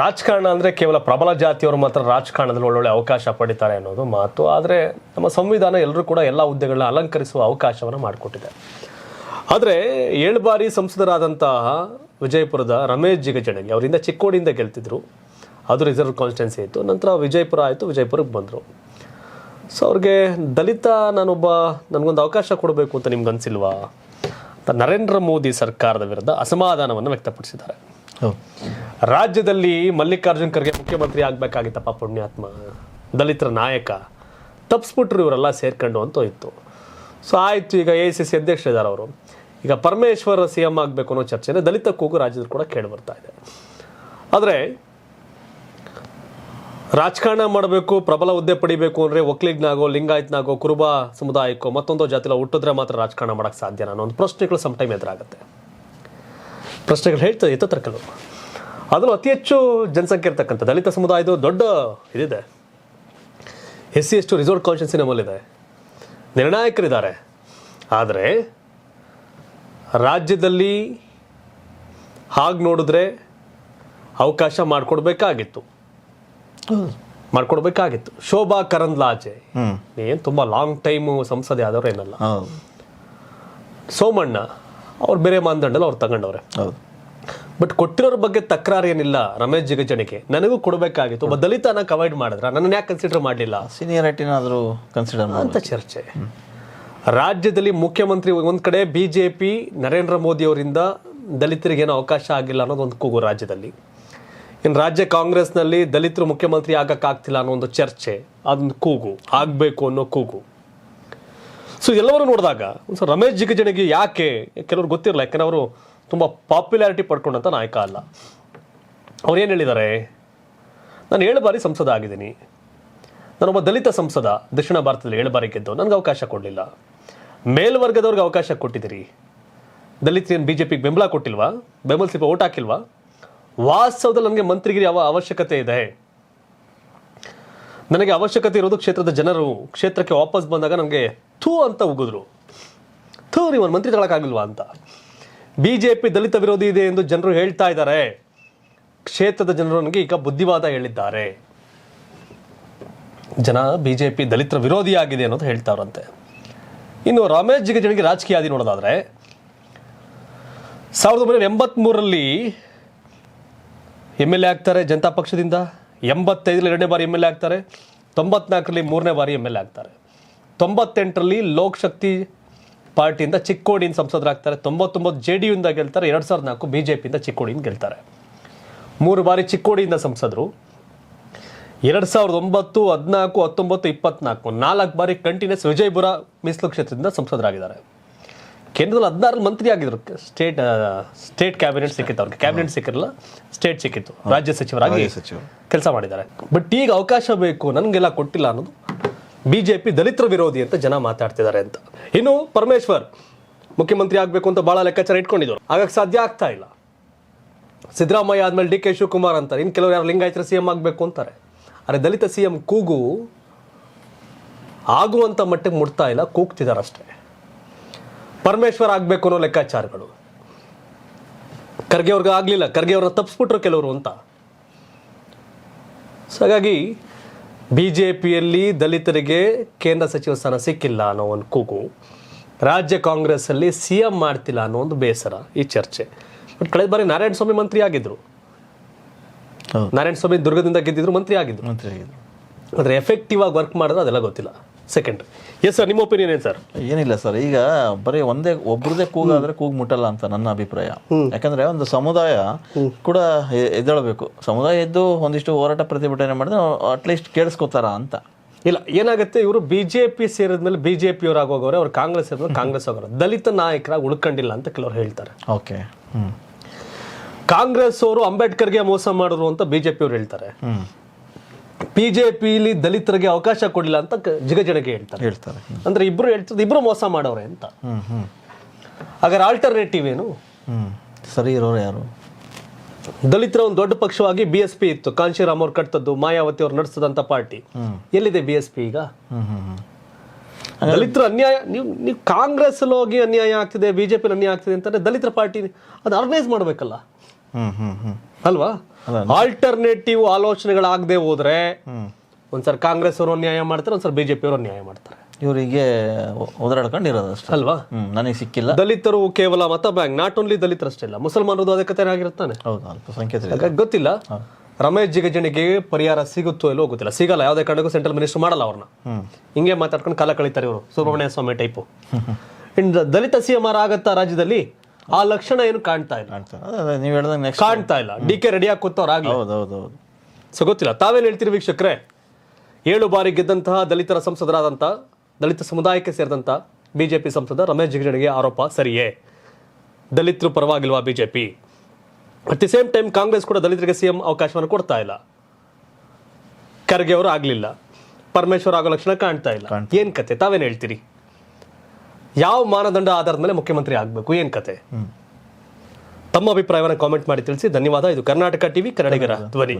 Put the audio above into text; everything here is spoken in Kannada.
ರಾಜಕಾರಣ ಅಂದರೆ ಕೇವಲ ಪ್ರಬಲ ಜಾತಿಯವರು ಮಾತ್ರ ರಾಜಕಾರಣದಲ್ಲಿ ಒಳ್ಳೊಳ್ಳೆ ಅವಕಾಶ ಪಡಿತಾರೆ ಅನ್ನೋದು ಮಾತು. ಆದರೆ ನಮ್ಮ ಸಂವಿಧಾನ ಎಲ್ಲರೂ ಕೂಡ ಎಲ್ಲ ಹುದ್ದೆಗಳನ್ನ ಅಲಂಕರಿಸುವ ಅವಕಾಶವನ್ನು ಮಾಡಿಕೊಟ್ಟಿದೆ. ಆದರೆ ಏಳು ಬಾರಿ ಸಂಸದರಾದಂತಹ ವಿಜಯಪುರದ ರಮೇಶ್ ಜಿಗಜಣಗಿ ಅವರಿಂದ ಚಿಕ್ಕೋಡಿಯಿಂದ ಗೆಲ್ತಿದ್ರು. ಅದು ರಿಸರ್ವ್ ಕಾನ್ಸ್ಟಿಟ್ಯೂನ್ಸಿ ಆಯಿತು. ನಂತರ ವಿಜಯಪುರ ಆಯಿತು, ವಿಜಯಪುರಕ್ಕೆ ಬಂದರು. ಸೊ ಅವ್ರಿಗೆ ದಲಿತ ನಾನೊಬ್ಬ ನನಗೊಂದು ಅವಕಾಶ ಕೊಡಬೇಕು ಅಂತ ನಿಮ್ಗೆ ಅನಿಸಿಲ್ವಾ? ನರೇಂದ್ರ ಮೋದಿ ಸರ್ಕಾರದ ವಿರುದ್ಧ ಅಸಮಾಧಾನವನ್ನು ವ್ಯಕ್ತಪಡಿಸಿದ್ದಾರೆ. ರಾಜ್ಯದಲ್ಲಿ ಮಲ್ಲಿಕಾರ್ಜುನ್ ಖರ್ಗೆ ಮುಖ್ಯಮಂತ್ರಿ ಆಗ್ಬೇಕಾಗಿತ್ತಪ್ಪ ಪುಣ್ಯಾತ್ಮ, ದಲಿತರ ನಾಯಕ. ತಪ್ಪಿಸ್ಬಿಟ್ರು ಇವರೆಲ್ಲ ಸೇರ್ಕೊಂಡು ಅಂತ ಇತ್ತು ಸೊ ಆಯಿತು, ಈಗ ಎ ಸಿ ಸಿ ಅಧ್ಯಕ್ಷರಿದ್ದಾರೆ ಅವರು. ಈಗ ಪರಮೇಶ್ವರ ಸಿ ಎಂ ಆಗಬೇಕು ಅನ್ನೋ ಚರ್ಚೆನೇ ದಲಿತ ಕೂಗು ರಾಜ್ಯದಲ್ಲಿ ಕೂಡ ಕೇಳಿ ಬರ್ತಾ ಇದೆ. ಆದರೆ, ರಾಜಕಾರಣ ಮಾಡಬೇಕು, ಪ್ರಬಲ ಹುದ್ದೆ ಪಡಿಬೇಕು ಅಂದರೆ ಒಕ್ಲಿಗ್ನಾಗೋ ಲಿಂಗಾಯತ್ನಾಗೋ, ಕುರುಬ ಸಮುದಾಯಕ್ಕೋ, ಮತ್ತೊಂದು ಜಾತಿಲ ಹುಟ್ಟಿದ್ರೆ ಮಾತ್ರ ರಾಜಕಾರಣ ಮಾಡೋಕ್ಕೆ ಸಾಧ್ಯ ಅನ್ನೋ ಒಂದು ಪ್ರಶ್ನೆಗಳು ಸಮ್ ಟೈಮ್ ಎದುರಾಗುತ್ತೆ. ಪ್ರಶ್ನೆಗಳು ಹೇಳ್ತದೆ ಎತ್ತತ್ರ ಕೆಲವು ಅದರಲ್ಲೂ ಅತಿ ಹೆಚ್ಚು ಜನಸಂಖ್ಯೆ ಇರ್ತಕ್ಕಂಥ ದಲಿತ ಸಮುದಾಯದ ದೊಡ್ಡ ಇದಿದೆ. ಎಸ್ ಸಿ ಎಷ್ಟು ರಿಸೋರ್ಟ್ ಕಾನ್ಷಿಯನ್ಸಿ ನಮ್ಮಲ್ಲಿದೆ ನಿರ್ಣಾಯಕರಿದ್ದಾರೆ. ಆದರೆ ರಾಜ್ಯದಲ್ಲಿ ಹಾಗೆ ನೋಡಿದ್ರೆ ಅವಕಾಶ ಮಾಡಿಕೊಡ್ಬೇಕಾಗಿತ್ತು. ಮಾಡಿಕೊಡ್ಬೇಕಾಗಿತ್ತು. ಶೋಭಾ ಕರಂದ್ಲಾಜೆ. ಲಾಜೆ ಏನು ತುಂಬ ಲಾಂಗ್ ಟೈಮು ಸಂಸದೆ ಆದವ್ರು ಏನಲ್ಲ. ಸೋಮಣ್ಣ ಅವ್ರು ಬೇರೆ ಮಾನದಂಡಲ್ಲಿ ಅವ್ರು ತಗೊಂಡವ್ರೆ. ಹೌದು. ಬಟ್ ಕೊಟ್ಟಿರೋರ ಬಗ್ಗೆ ತಕರಾರು ಏನಿಲ್ಲ ರಮೇಶ್ ಜಿಗಜನಿಗೆ ನನಗೂ ಕೊಡಬೇಕಾಗಿತ್ತು. ಒಬ್ಬ ದಲಿತನ ಅವಾಯ್ಡ್ ಮಾಡಿದ್ರ. ನನ್ನ ಯಾಕೆ ಕನ್ಸಿಡರ್ ಮಾಡಲಿಲ್ಲ? ಸೀನಿಯರಿಟಿನಾದರೂ ಕನ್ಸಿಡರ್ ಅಂತ ಚರ್ಚೆ. ರಾಜ್ಯದಲ್ಲಿ ಮುಖ್ಯಮಂತ್ರಿ ಒಂದ್ ಕಡೆ ಬಿಜೆಪಿ ನರೇಂದ್ರ ಮೋದಿ ಅವರಿಂದ ದಲಿತರಿಗೆ ಏನೋ ಅವಕಾಶ ಆಗಿಲ್ಲ ಅನ್ನೋದು ಒಂದು ಕೂಗು ರಾಜ್ಯದಲ್ಲಿ. ಇನ್ನು ರಾಜ್ಯ ಕಾಂಗ್ರೆಸ್ನಲ್ಲಿ ದಲಿತರು ಮುಖ್ಯಮಂತ್ರಿ ಆಗಕ್ಕಾಗ್ತಿಲ್ಲ ಅನ್ನೋ ಒಂದು ಚರ್ಚೆ. ಅದೊಂದು ಕೂಗು. ಆಗಬೇಕು ಅನ್ನೋ ಕೂಗು. ಸೊ ಎಲ್ಲವರು ನೋಡಿದಾಗ ಒಂದು ರಮೇಶ್ ಜಿಗಜಣಿಗೆ ಯಾಕೆ? ಕೆಲವ್ರು ಗೊತ್ತಿರಲ್ಲ ಯಾಕಂದ್ರೆ ಅವರು ತುಂಬ ಪಾಪ್ಯುಲಾರಿಟಿ ಪಡ್ಕೊಂಡಂಥ ನಾಯಕ ಅಲ್ಲ. ಅವ್ರು ಏನು ಹೇಳಿದ್ದಾರೆ ನಾನು ಏಳು ಬಾರಿ ಸಂಸದ ಆಗಿದ್ದೀನಿ. ನಾನೊಬ್ಬ ದಲಿತ ಸಂಸದ, ದಕ್ಷಿಣ ಭಾರತದಲ್ಲಿ ಏಳು ಬಾರಿ ಗೆದ್ದು ನನಗೆ ಅವಕಾಶ ಕೊಡಲಿಲ್ಲ. ಮೇಲ್ವರ್ಗದವ್ರಿಗೆ ಅವಕಾಶ ಕೊಟ್ಟಿದ್ದೀರಿ. ದಲಿತರೇನು ಬಿ ಜೆ ಪಿಗೆ ಬೆಂಬಲ ಕೊಟ್ಟಿಲ್ವಾ ಬೆಂಬಲಿಸಿ ಓಟ್ ಹಾಕಿಲ್ವಾ? ವಾಸ್ತವದಲ್ಲಿ ನನಗೆ ಮಂತ್ರಿಗಿರಿ ಯಾವ ಅವಶ್ಯಕತೆ ಇದೆ? ನನಗೆ ಅವಶ್ಯಕತೆ ಇರೋದು ಕ್ಷೇತ್ರದ ಜನರು, ಕ್ಷೇತ್ರಕ್ಕೆ ವಾಪಸ್ ಬಂದಾಗ ನನಗೆ ಥೂ ಅಂತ ಉಗಿದ್ರು. ಥೂ, ನೀವು ಮಂತ್ರಿ ತಗೊಳಕ್ಕಾಗಿಲ್ವಾ ಅಂತ. ಬಿ ಜೆ ಪಿ ದಲಿತ ವಿರೋಧಿ ಇದೆ ಎಂದು ಜನರು ಹೇಳ್ತಾ ಇದ್ದಾರೆ. ಕ್ಷೇತ್ರದ ಜನರು ನನಗೆ ಈಗ ಬುದ್ಧಿವಾದ ಹೇಳಿದ್ದಾರೆ. ಜನ ಬಿಜೆಪಿ ದಲಿತರ ವಿರೋಧಿಯಾಗಿದೆ ಅನ್ನೋದು ಹೇಳ್ತಾವ್ರಂತೆ ಇನ್ನು ರಮೇಶ್ ಜಿಗಜಿಣಿಗೆ ರಾಜಕೀಯ ಆದಿ ನೋಡೋದಾದ್ರೆ, ಸಾವಿರದ ಒಂಬೈನೂರ ಎಂಬತ್ಮೂರರಲ್ಲಿ ಎಂ ಎಲ್ ಎ ಆಗ್ತಾರೆ ಜನತಾ ಪಕ್ಷದಿಂದ, ಎಂಬತ್ತೈದರಲ್ಲಿ ಎರಡನೇ ಬಾರಿ ಎಂ ಎಲ್ ಎ ಆಗ್ತಾರೆ, ತೊಂಬತ್ನಾಲ್ಕರಲ್ಲಿ ಮೂರನೇ ಬಾರಿ ಎಂ ಎಲ್ ಎ ಆಗ್ತಾರೆ. ತೊಂಬತ್ತೆಂಟರಲ್ಲಿ ಲೋಕಶಕ್ತಿ ಪಾರ್ಟಿಯಿಂದ ಚಿಕ್ಕೋಡಿಯಿಂದ ಸಂಸದರಾಗ್ತಾರೆ ತೊಂಬತ್ತೊಂಬತ್ತು ಜೆ ಡಿ ಯುಯಿಂದ ಗೆಲ್ತಾರೆ ಎರಡು ಸಾವಿರದ ನಾಲ್ಕು ಬಿ ಜೆ ಪಿಯಿಂದ ಚಿಕ್ಕೋಡಿಯಿಂದ ಗೆಲ್ತಾರೆ. ಮೂರು ಬಾರಿ ಚಿಕ್ಕೋಡಿಯಿಂದ ಸಂಸದರು. ಎರಡು ಸಾವಿರದ ಒಂಬತ್ತು ಹದಿನಾಲ್ಕು ಹತ್ತೊಂಬತ್ತು ಇಪ್ಪತ್ನಾಲ್ಕು ನಾಲ್ಕು ಬಾರಿ ಕಂಟಿನ್ಯೂಸ್ ವಿಜಯಪುರ ಮೀಸಲು ಕ್ಷೇತ್ರದಿಂದ ಸಂಸದರಾಗಿದ್ದಾರೆ. ಕೇಂದ್ರದಲ್ಲಿ ಹದಿನಾರಲ್ಲಿ ಮಂತ್ರಿ ಆಗಿದ್ರು. ಸ್ಟೇಟ್ ಸ್ಟೇಟ್ ಕ್ಯಾಬಿನೆಟ್ ಸಿಕ್ಕಿತ್ತು ಅವ್ರಿಗೆ. ಕ್ಯಾಬಿನೆಟ್ ಸಿಕ್ಕಿರಲ್ಲ ಸ್ಟೇಟ್ ಸಿಕ್ಕಿತ್ತು. ರಾಜ್ಯ ಸಚಿವರಾಗಿ. ಕೆಲಸ ಮಾಡಿದ್ದಾರೆ. ಬಟ್ ಈಗ ಅವಕಾಶ ಬೇಕು ನನಗೆಲ್ಲ ಕೊಟ್ಟಿಲ್ಲ ಅನ್ನೋದು ಬಿಜೆಪಿ ದಲಿತರ ವಿರೋಧಿ ಅಂತ ಜನ ಮಾತಾಡ್ತಿದ್ದಾರೆ ಅಂತ. ಇನ್ನು ಪರಮೇಶ್ವರ್ ಮುಖ್ಯಮಂತ್ರಿ ಆಗಬೇಕು ಅಂತ ಬಹಳ ಲೆಕ್ಕಾಚಾರ ಇಟ್ಕೊಂಡಿದ್ರು. ಆಗಕ್ಕೆ ಸಾಧ್ಯ ಆಗ್ತಾ ಇಲ್ಲ. ಸಿದ್ದರಾಮಯ್ಯ ಆದ್ಮೇಲೆ ಡಿ ಕೆ ಶಿವಕುಮಾರ್ ಅಂತಾರೆ. ಇನ್ನು ಕೆಲವರು ಯಾರು ಲಿಂಗಾಯತರ ಸಿ ಎಂ ಆಗಬೇಕು ಅಂತಾರೆ. ಅರೆ ದಲಿತ ಸಿ ಎಂ ಕೂಗು ಆಗುವಂಥ ಮಟ್ಟಿಗೆ ಮುಟ್ತಾ ಇಲ್ಲ, ಕೂಗ್ತಿದ್ದಾರೆ ಪರಮೇಶ್ವರ್ ಆಗಬೇಕು ಅನ್ನೋ ಲೆಕ್ಕಾಚಾರಗಳು. ಖರ್ಗೆ ಅವ್ರಿಗೆ ಆಗಲಿಲ್ಲ. ಖರ್ಗೆ ಅವ್ರನ್ನ ತಪ್ಪಿಸ್ಬಿಟ್ರು ಕೆಲವರು ಅಂತ. ಸೊ ಹಾಗಾಗಿ ಬಿ ಜೆ ಪಿಯಲ್ಲಿ ದಲಿತರಿಗೆ ಕೇಂದ್ರ ಸಚಿವ ಸ್ಥಾನ ಸಿಕ್ಕಿಲ್ಲ ಅನ್ನೋ ಒಂದು ಕೂಗು. ರಾಜ್ಯ ಕಾಂಗ್ರೆಸ್ಸಲ್ಲಿ ಸಿ ಎಂ ಮಾಡ್ತಿಲ್ಲ ಅನ್ನೋ ಒಂದು ಬೇಸರ ಈ ಚರ್ಚೆ. ಬಟ್ ಕಳೆದ ಬಾರಿ ನಾರಾಯಣ ಸ್ವಾಮಿ ಮಂತ್ರಿ ಆಗಿದ್ರು. ನಾರಾಯಣ ಸ್ವಾಮಿ ದುರ್ಗದಿಂದ ಗೆದ್ದಿದ್ರು ಮಂತ್ರಿ ಆಗಿದ್ರು. ಮಂತ್ರಿ ಆಗಿದ್ರು. ಆದರೆ ಎಫೆಕ್ಟಿವ್ ಆಗಿ ವರ್ಕ್ ಮಾಡಿದ್ರೆ ಅದೆಲ್ಲ ಗೊತ್ತಿಲ್ಲ. ಸೆಕೆಂಡ್ರಿ ಎಸ್ ಸರ್ ನಿಮ್ಮ ಒಪಿನಿಯನ್ ಏನು ಸರ್ ಏನಿಲ್ಲ ಸರ್ ಈಗ ಬರೀ ಒಂದೇ ಒಬ್ರದೇ ಕೂಗಾದ್ರೆ ಕೂಗ್ ಮುಟ್ಟಲ್ಲ ಅಂತ ನನ್ನ ಅಭಿಪ್ರಾಯ. ಯಾಕಂದ್ರೆ ಒಂದು ಸಮುದಾಯ ಕೂಡ ಎದ್ದೇಳಬೇಕು. ಸಮುದಾಯ ಎದ್ದು ಒಂದಿಷ್ಟು ಹೋರಾಟ ಪ್ರತಿಭಟನೆ ಮಾಡಿದ್ರೆ ಅಟ್ಲೀಸ್ಟ್ ಕೇಳಿಸ್ಕೋತಾರ ಅಂತ. ಇಲ್ಲ ಏನಾಗುತ್ತೆ ಇವರು ಬಿ ಜೆ ಪಿ ಸೇರಿದ್ಮೇಲೆ ಬಿ ಜೆ ಪಿ ಆಗೋಗವ್ರೆ ಅವ್ರು ಕಾಂಗ್ರೆಸ್ ಸೇರಿದ್ಮೇಲೆ ಕಾಂಗ್ರೆಸ್ ಹೋಗೋರು ದಲಿತ ನಾಯಕರಾಗಿ ಉಳ್ಕೊಂಡಿಲ್ಲ ಅಂತ ಕೆಲವರು ಹೇಳ್ತಾರೆ. ಓಕೆ ಕಾಂಗ್ರೆಸ್ ಅವರು ಅಂಬೇಡ್ಕರ್ಗೆ ಮೋಸ ಮಾಡಿದ್ರು ಅಂತ ಬಿಜೆಪಿ ಅವ್ರು ಬಿಜೆಪಿಲಿ ದಲಿತರಿಗೆ ಅವಕಾಶ ಕೊಡಲಿಲ್ಲ ಅಂತ ಜಿಗಜಣಗೆ ಹೇಳ್ತಾರೆ. ಹೇಳ್ತಾರೆ. ಅಂದ್ರೆ ಇಬ್ರು ಹೇಳ್ತದೆ ಇಬ್ರು ಮೋಸ ಮಾಡೋರೆ ಅಂತ. ಹಾಗಾದ್ರೆ ಆಲ್ಟರ್ನೇಟಿವ್ ಏನು? ಸರಿ ಇರೋರು ಯಾರು? ದಲಿತರ ಒಂದು ದೊಡ್ಡ ಪಕ್ಷವಾಗಿ ಬಿ ಎಸ್ ಪಿ ಇತ್ತು. ಕಾಂಶಿರಾಮ್ ಅವ್ರು ಕಟ್ತದ್ದು ಮಾಯಾವತಿ ಅವ್ರು ನಡೆಸದಂತ ಪಾರ್ಟಿ. ಎಲ್ಲಿದೆ ಬಿ ಎಸ್ ಪಿ ಈಗ? ದಲಿತರ ಅನ್ಯಾಯ ನೀವು ನೀವು ಕಾಂಗ್ರೆಸ್ ಹೋಗಿ ಅನ್ಯಾಯ ಆಗ್ತಿದೆ ಬಿಜೆಪಿ ಅನ್ಯಾಯ ಆಗ್ತಿದೆ ಅಂತಂದ್ರೆ ದಲಿತರ ಪಾರ್ಟಿ ಅದು ಆರ್ಗನೈಸ್ ಮಾಡಬೇಕಲ್ಲ. ಅಲ್ವಾ? ಆಲ್ಟರ್ನೇಟಿವ್ ಆಲೋಚನೆಗಳಾಗದೆ ಹೋದ್ರೆ ಒಂದ್ಸರ್ ಕಾಂಗ್ರೆಸ್ ಅವರು ನ್ಯಾಯ ಮಾಡ್ತಾರೆ ಒಂದ್ಸಲ ಬಿಜೆಪಿ ಅವರು ನ್ಯಾಯ ಮಾಡ್ತಾರೆ. ಇವರಿಗೆ ಓದಾಡ್ಕೊಂಡು ಇರೋದು ಅಷ್ಟೇ. ಅಲ್ವಾ? ನನಗೆ ಸಿಕ್ಕಿಲ್ಲ. ದಲಿತರು ಕೇವಲ ಮತ ಬ್ಯಾಂಕ್ ನಾಟ್ ಓನ್ಲಿ ದಲಿತರಷ್ಟೇ ಇಲ್ಲ ಮುಸಲ್ಮಾನರದು ಅದೇ ಕಥೆ ಆಗಿರ್ತಾನೆ ಹೌದು ಗೊತ್ತಿಲ್ಲ. ರಮೇಶ್ ಜಿಗಜಣಿಗೆ ಪರಿಹಾರ ಸಿಗುತ್ತೋ ಇಲ್ಲೋ ಗೊತ್ತಿಲ್ಲ. ಸಿಗಲ್ಲ ಯಾವುದೇ ಕಾರಣಕ್ಕೂ ಸೆಂಟ್ರಲ್ ಮಿನಿಸ್ಟರ್ ಮಾಡಲ್ಲ ಅವ್ರನ್ನ. ಹಿಂಗೆ ಮಾತಾಡ್ಕೊಂಡು ಕಾಲ ಕಳೀತಾರೆ ಇವರು. ಸುಬ್ರಹ್ಮಣ್ಯ ಸ್ವಾಮಿ ಟೈಪು ಇನ್ ದಲಿತ ಸಿ ಎಂ ಆರ್ ಆಗತ್ತಾ ರಾಜ್ಯದಲ್ಲಿ? ಆ ಲಕ್ಷಣ ಏನು ಕಾಣ್ತಾ ಇಲ್ಲ. ಕಾಣ್ತಾರೆ ನೀವು ಹೇಳ್ದಂಗೆ ನೆಕ್ಸ್ಟ್ ಕಾಣ್ತಾ ಇಲ್ಲ. ಡಿ ಕೆ ರೆಡಿ ಆಗಿ ಕೂತವ್ರಾಗ್ಲಿ ಹೌದು ಹೌದು ಹೌದು. ಸೊ ಗೊತ್ತಿಲ್ಲ. ತಾವೇನು ಹೇಳ್ತೀರಿ ವೀಕ್ಷಕರೇ? ಏಳು ಬಾರಿ ಗೆದ್ದಂತಹ ದಲಿತರ ಸಂಸದರಾದಂಥ ದಲಿತ ಸಮುದಾಯಕ್ಕೆ ಸೇರಿದಂಥ ಬಿಜೆಪಿ ಸಂಸದ ರಮೇಶ್ ಜಿಗಜಿಣಿಗೆ ಆರೋಪ ಸರಿಯೇ? ದಲಿತರು ಪರವಾಗಿಲ್ವಾ BJP? At the same time Congress ಕೂಡ ದಲಿತರಿಗೆ ಸಿಎಂ ಅವಕಾಶವನ್ನು ಕೊಡ್ತಾ ಇಲ್ಲ. ಖರ್ಗೆ ಅವರು ಆಗಲಿಲ್ಲ. ಪರಮೇಶ್ವರ್ ಆಗೋ ಲಕ್ಷಣ ಕಾಣ್ತಾ ಇಲ್ಲ. ಏನ್ ಕತೆ? ತಾವೇನು ಹೇಳ್ತೀರಿ? ಯಾವ ಮಾನದಂಡ ಆಧಾರದ ಮೇಲೆ ಮುಖ್ಯಮಂತ್ರಿ ಆಗಬೇಕು? ಏನ್ ಕತೆ? ತಮ್ಮ ಅಭಿಪ್ರಾಯವನ್ನು ಕಾಮೆಂಟ್ ಮಾಡಿ ತಿಳಿಸಿ. ಧನ್ಯವಾದ. ಇದು ಕರ್ನಾಟಕ ಟಿವಿ ಕನ್ನಡಿಗರ ಧ್ವನಿ.